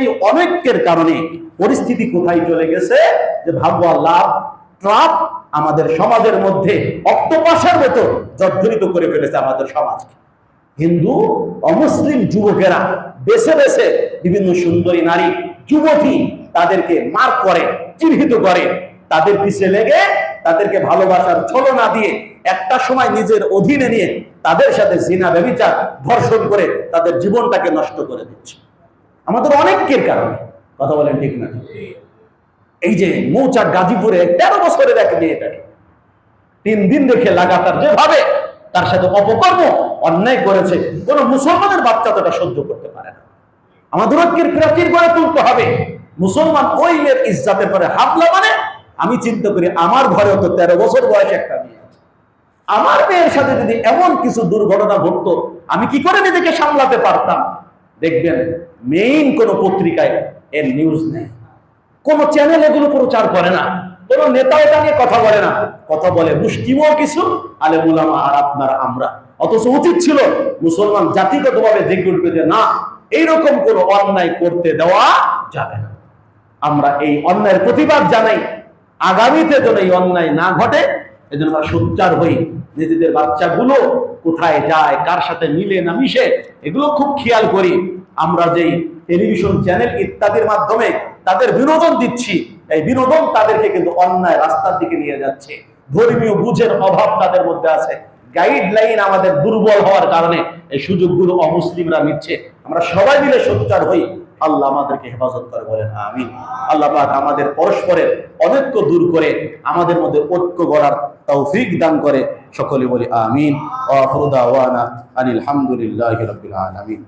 এই অনৈক্যের কারণে পরিস্থিতি কোথায় চলে গেছে যে ভাববো আল্লাহ ট্রাপ আমাদের সমাজের মধ্যে অক্টোপাসের মতো জর্জরিত করে ফেলেছে আমাদের সমাজকে। হিন্দু অমুসলিম যুবকেরা বেছে বেছে বিভিন্ন সুন্দরী নারী, যুবতী তাদেরকে মার করে, চিহ্নিত করে। তাদের পিছে লেগে তাদেরকে ভালোবাসার ছলনা দিয়ে একটা সময় নিজের অধীনে নিয়ে তাদের সাথে জিনা ব্যবিচার ধর্ষণ করে তাদের জীবনটাকে নষ্ট করে দিচ্ছে। আমাদের অনেকের কারণে। কথা বলেন ঠিক না? এই যে মৌচাক গাজীপুরে তেরো বছরের এক মেয়েটাকে তিন দিন দেখে লাগাতার যেভাবে তার সাথে অপকর্ম অন্যায় করেছে, কোন মুসলমানের বাচ্চা তোটা সহ্য করতে পারে না। আমাদের ঐক্যের প্রাচীর তুলতে হবে। মুসলমান ওই মেয়ের ইজ্জাতের পরে হামলা মানে আমি চিন্তা করি আমার ঘরেও তো তেরো বছর বয়সে একটা মেয়ে আছে। আমার মেয়ের সাথে যদি এমন কিছু দুর্ঘটনা ঘটতো, আমি কি করে নিজেকে সামলাতে পারতাম? দেখবেন মেইন কোন পত্রিকায় এর নিউজ নেই। কোন চ্যানেল এগুলো প্রচার করে না। কোন নেতা এটা নিয়ে কথা বলে না। কথা বলে মুষ্টিমও কিছু আলে মুলামা আর আপনার আমরা। অথচ উচিত ছিল মুসলমান জাতিগতভাবে উঠবে যে না, এইরকম কোন অন্যায় করতে দেওয়া যাবে না। আমরা এই অন্যায়ের প্রতিবাদ জানাই। আগামীতে যেন এই অন্যায় না ঘটে এজন্য আমরা সোচ্চার হই। নিজেদের বাচ্চাগুলো কোথায় যায়, কার সাথে মিলে না মিশে, এগুলো খুব খেয়াল করি। আমরা যেই টেলিভিশন চ্যানেল ইত্যাদির মাধ্যমে তাদের বিনোদন দিচ্ছি, এই বিনোদন তাদেরকে কিন্তু অন্যায় রাস্তার দিকে নিয়ে যাচ্ছে। ধর্মীয় বুঝের অভাব তাদের মধ্যে আছে। গাইডলাইন আমাদের দুর্বল হওয়ার কারণে এই সুযোগগুলো অমুসলিমরা নিচ্ছে। আমরা সবাই মিলে সোচ্চার হই। আল্লাহ আমাদেরকে হেফাজত করে বলেন আমি আল্লাহ পাক আমাদের পরস্পরের অনৈক্য দূর করে আমাদের মধ্যে ঐক্য গড়ার তৌফিক দান করে সকলে বলি, আমিন। আনিল হামদুলিল্লাহি আলামিন।